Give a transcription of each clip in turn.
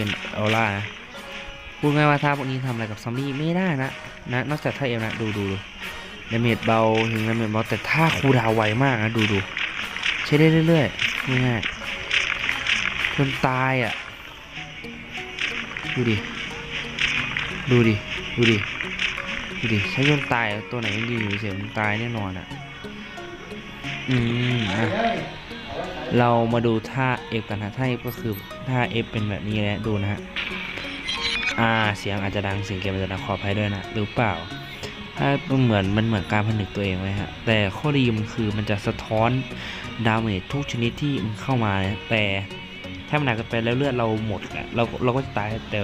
เป็นออร่านะพูดง่ายว่าท่าพวกนี้ทำอะไรกับซอมบี้ไม่ได้นะนะนอกจากท่าเอวนะดูดูดูดาเมจเบาถึงดาเมจเบาแต่ท่าคูดาวไวมากนะดูดูใช้ได้เรื่อยๆง่ายๆจนตายอะดูดิดูดิดูดิดูดิใช้จนตายตัวไหนยังยืนอยู่เฉยมันตายแน่นอนอะอืมอะเรามาดูท่า F กันนะท่า F ก็คือ ท่า F เป็นแบบนี้แหละดูนะฮะอ่าเสียงอาจจะดังเสียงเกมอาจจะดังขออภัยด้วยนะหรือเปล่า ถ้ามันเหมือนมันเหมือนการผนึกตัวเองไว้ฮะแต่ข้อดีมันคือมันจะสะท้อนดาเมจทุกชนิดที่มันเข้ามาแต่ถ้ามันหนักเกินไปแล้วเลือดเราหมดอะเราเราก็จะตายแต่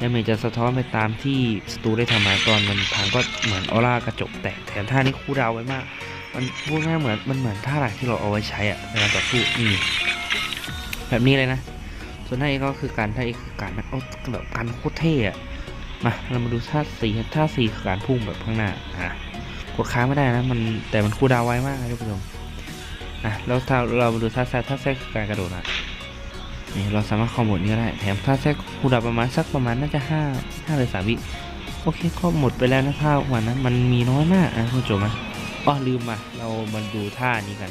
ดาเมจจะสะท้อนไปตามที่ศัตรูได้ทำมาตอนมันพังก็เหมือนออร่ากระจกแตกแถมท่านี้คูลดาวไว้มาก มันพูดง่ายเหมือนมันเหมือนท่าหลักที่เราเอาไว้ใช้อะในการต่อสู้อืมแบบนี้เลยนะ ส่วนท่าเอกก็คือการท่าเอกคือการแบบเอาแบบการโคตรเท่อะมาเรามาดูท่าสี่ท่าสี่คือการพุ่งแบบข้างหน้าอะกดค้างไม่ได้นะมันแต่มันคูดาวไวมากนะท่านผู้ชมอะแล้วถ้าเรามาดูท่าแซดท่าแซดคือการกระโดดนะนี่เราสามารถคอมโบนี้ก็ได้แถมท่าแซดคูดาวประมาณสักประมาณน่าจะห้าห้าหรือสามวิโอเคก็หมดไปแล้วนะท่าวันนั้นมันมีน้อยมากนะท่านผู้ชมะอ๋อลืมมาเรามาดูท่านี้กัน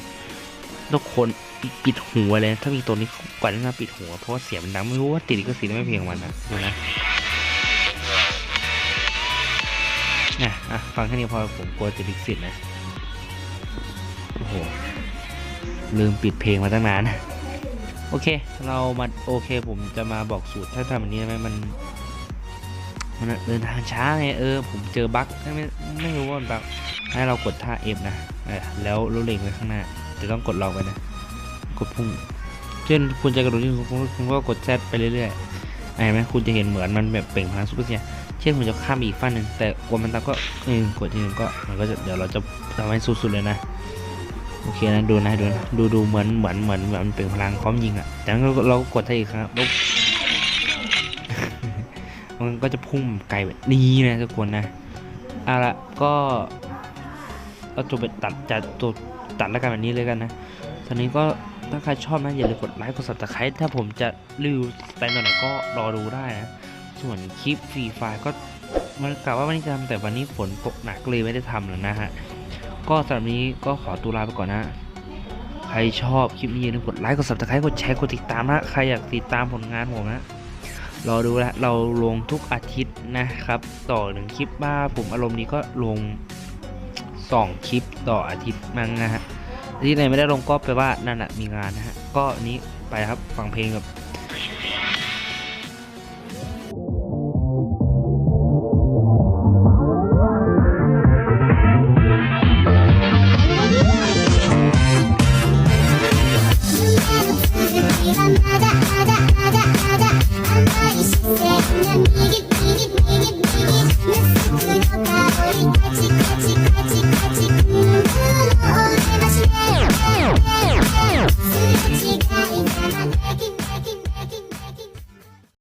ทุกคนปิดปิดหัวเลยถ้ามีตัวนี้ก่อนที่จะปิดหัวเพราะว่าเสียงมันดังไม่รู้ว่าติดก็สีไม่เพียงมันนะดูนะนะอะฟังแค่นี้พอผมกลัวติดลิขสิทธิ์นะโอ้โหลืมปิดเพลงมาตั้งนานโอเค เรามาโอเค ผมจะมาบอกสูตรถ้าทำแบบนี้ได้ไหมมันมันเดินทางช้าไงเออผมเจอบั๊กไม่ไม่รู้ว่ามันบั๊ก ให้เรากดท่า F นะแล้วรู้เล็งไว้ข้างหน้าจะต้องกดลองไปนะ กดพุ่งเช่นคุณจะกระโดดที่คุณคุณก็กด Z ไปเรื่อยๆเห็นไหมคุณจะเห็นเหมือนมันแบบเปล่งพลังซุปเปอร์เซียเช่นผมจะข้ามอีกฝั่งหนึ่งแต่กดมันตาก็เออกดทีนึงก็มันก็จะเดี๋ยวเราจะทำให้สุดๆเลยนะโอเคนะดูนะดูนะดูดูเหมือนเหมือนเหมือนเหมือนมันเปล่งพลังพร้อมยิงอะจากนั้นเราเรากดให้อีกครั้งปุ๊บมันก็จะพุ่งไกลแบบนี้นะทุกคนนะเอาละก็ เราจบไปตัดจัดตัวตัดแล้วกันแบบนี้เลยกันนะตอนนี้ก็ถ้าใครชอบนะอย่าลืมกดไลค์กด subscribe ถ้าผมจะรีวิวแต่ตอนไหนก็รอดูได้นะ ส่วนคลิปฟรีไฟล์ก็มันกะว่าวันนี้ทำแต่วันนี้ฝนตกหนักเลยไม่ได้ทำแล้วนะฮะ ก็สำหรับนี้ก็ขอตัวลาไปก่อนนะ ใครชอบคลิปนี้อย่าลืมกดไลค์กด subscribe กดแชร์กดติดตามนะใครอยากติดตามผลงานผมนะรอดูแลวเราลงทุกอาทิตย์นะครับ ต่อหนึ่งคลิปบ้าผมอารมณ์นี้ก็ลง สองคลิปต่ออาทิตย์มั้งนะฮะที่ไหนไม่ได้ลงก็แปลว่านั่นแหะมีงานนะฮะก็นนี้ไปครับฟังเพลงกับ